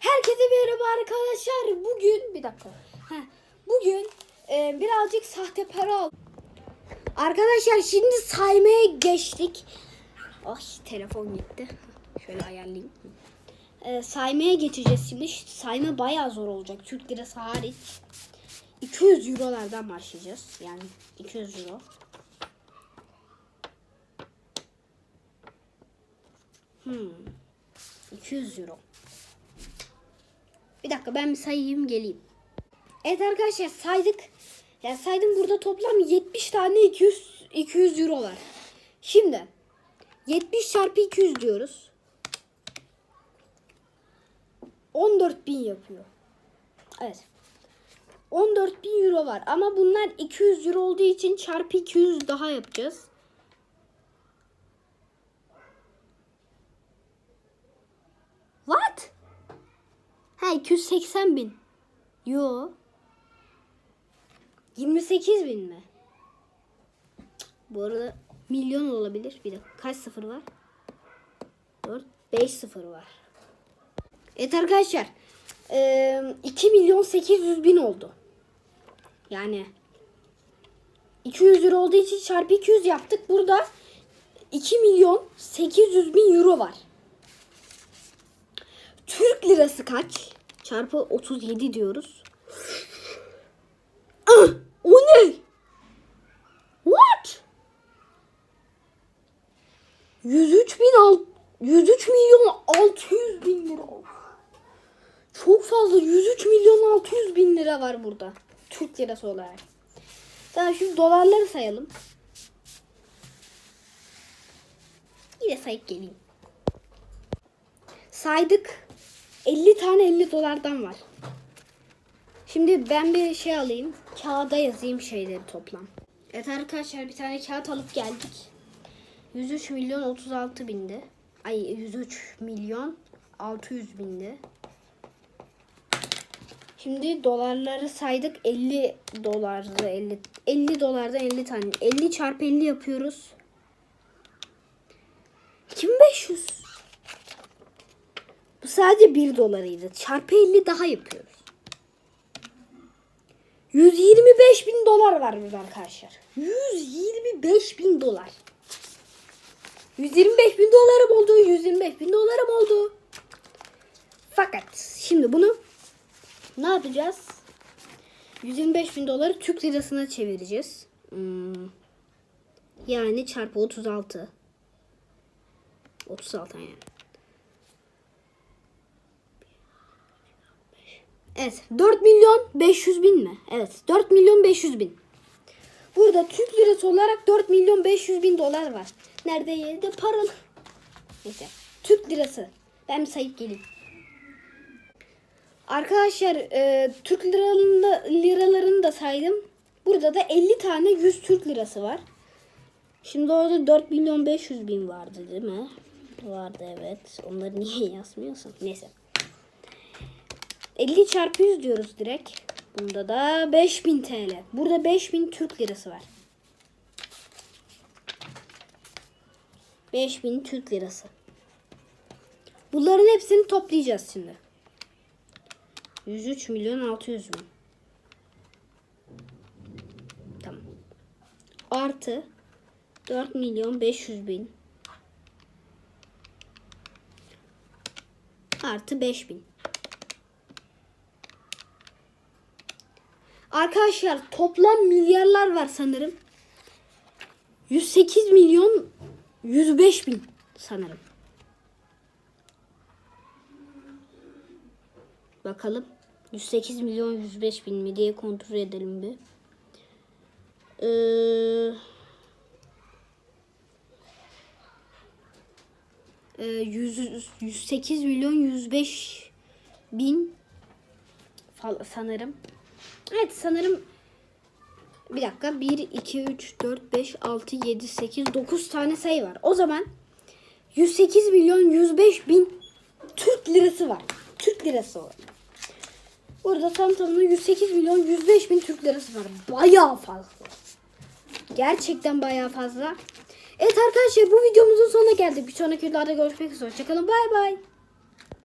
Herkese merhaba arkadaşlar. Bugün bir dakika. Bugün e, birazcık sahte para al. Arkadaşlar şimdi saymaya geçtik. Ay telefon gitti. Şöyle ayarlayayım. E, saymaya geçeceğiz şimdi. Sayma bayağı zor olacak. Türk lirası hariç. 200 eurolardan başlayacağız. Yani 200 euro. Hmm. 200 euro. Bir dakika ben bir sayayım geleyim. Evet arkadaşlar saydık. Ya saydım burada toplam 70 tane 200 200 euro var. Şimdi 70 çarpı 200 diyoruz. 14.000 yapıyor. Evet. 14.000 euro var ama bunlar 200 euro olduğu için çarpı 200 daha yapacağız. What? Ha 280 bin. Yo. 28 bin mi? Cık, Bu arada milyon olabilir. Bir dakika kaç sıfır var? 4, 5 sıfır var. Evet arkadaşlar. eee, 2 milyon 800 bin oldu. Yani 200 lira olduğu için çarpı 200 yaptık. Burada 2 milyon 800 bin euro var. Türk lirası kaç? Çarpı 37 diyoruz. Ah, o ne? What? 103 bin al 103 milyon 600 bin lira. Çok fazla 103 milyon 600 bin lira var burada. Türk lirası olarak. Tamam şimdi dolarları sayalım. Yine sayıp geleyim. Saydık. 50 tane 50 dolardan var. Şimdi ben bir şey alayım. Kağıda yazayım şeyleri toplam. Evet arkadaşlar bir tane kağıt alıp geldik. 103 milyon 36 bindi. Ay 103 milyon 600 bindi. Şimdi dolarları saydık 50 dolarda 50 50 dolardan 50 tane. 50 çarpı 50 yapıyoruz. 2500. Bu sadece 1 dolarıydı. Çarpı 50 daha yapıyoruz. 125 bin dolar burada arkadaşlar. 125 bin dolar. 125 bin dolarım oldu. 125 bin dolarım oldu. Fakat şimdi bunu ne yapacağız? 125 bin doları Türk lirasına çevireceğiz. Hmm. Yani çarpı 36. 36 yani. Evet. 4 milyon 500 bin mi? Evet. 4 milyon 500 bin. Burada Türk lirası olarak 4 milyon 500 bin dolar var. Nerede yerde paralı. Neyse. Türk lirası. Ben sayıp geleyim. Arkadaşlar e, Türk liralarında, liralarını da saydım. Burada da 50 tane 100 Türk lirası var. Şimdi orada 4 milyon 500 bin vardı değil mi? Vardı evet. Onları niye yazmıyorsun? Neyse. 50 çarpı 100 diyoruz direkt. Bunda da 5000 TL. Burada 5000 Türk lirası var. 5000 Türk lirası. Bunların hepsini toplayacağız şimdi. 103 milyon 600 bin. Tamam. Artı 4 milyon 500 bin. Artı 5 Arkadaşlar toplam milyarlar var sanırım. 108 milyon 105 bin sanırım. Bakalım. 108 milyon 105 bin mi diye kontrol edelim bir. Ee, e, 100, 108 milyon 105 bin sanırım. Evet sanırım bir dakika 1 2 3 4 5 6 7 8 9 tane sayı var. O zaman 108 milyon 105 bin Türk lirası var. Türk lirası var. Burada tam tamına 108 milyon 105 bin Türk lirası var. Bayağı fazla. Gerçekten bayağı fazla. Evet arkadaşlar bu videomuzun sonuna geldik. Bir sonraki videoda görüşmek üzere. Hoşçakalın. Bay bay.